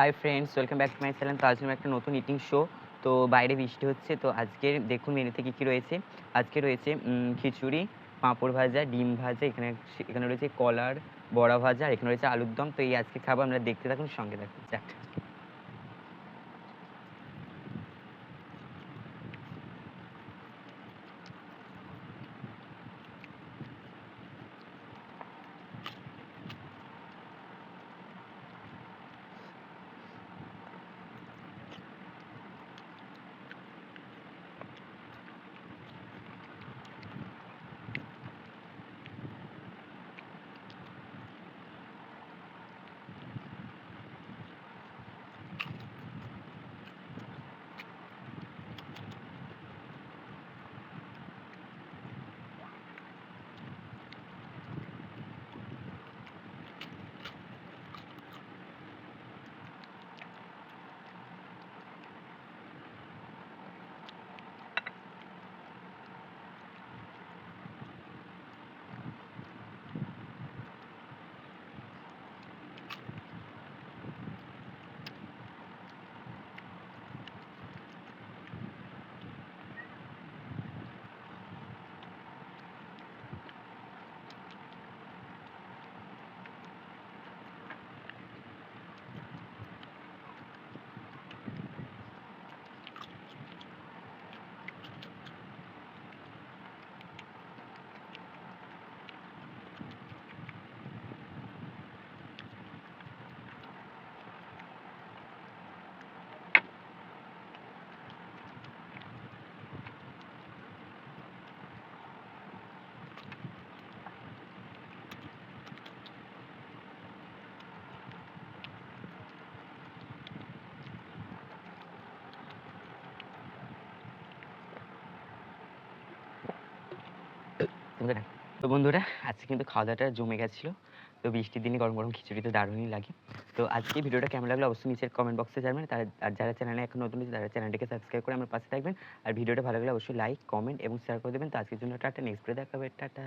Hi friends welcome back to my channel তো আজ একটা নতুন ইটিং শো তো বাইরে বৃষ্টি হচ্ছে। তো আজকের দেখুন মেনুতে কী কী রয়েছে। আজকে রয়েছে খিচুড়ি, পাঁপড় ভাজা, ডিম ভাজা, এখানে এখানে রয়েছে কলার, বড়া ভাজা এখানে রয়েছে আলুর দম। তো এই আজকে খাবার আমরা দেখতে থাকুন, সঙ্গে থাকুন। যাক। বন্ধুরা, তো বন্ধুরা, আজকে কিন্তু খাওয়া দাওয়াটা জমে গেছিল। তো বৃষ্টির দিনে গরম গরম খিচুড়ি তো দারুণই লাগে। তো আজকে ভিডিওটা কেমন লাগল অবশ্যই নিচের কমেন্ট বক্সে জানবেন। আর যারা চ্যানেলে এখন নতুন তারা চ্যানেলটিকে সাবস্ক্রাইব করে আমার পাশে থাকবেন। আর ভিডিওটা ভালো লাগলে অবশ্যই লাইক কমেন্ট এবং শেয়ার করে দেবেন। তো আজকের জন্য টাটা নেক্সট ভিডিও দেখা হবে। টাটা।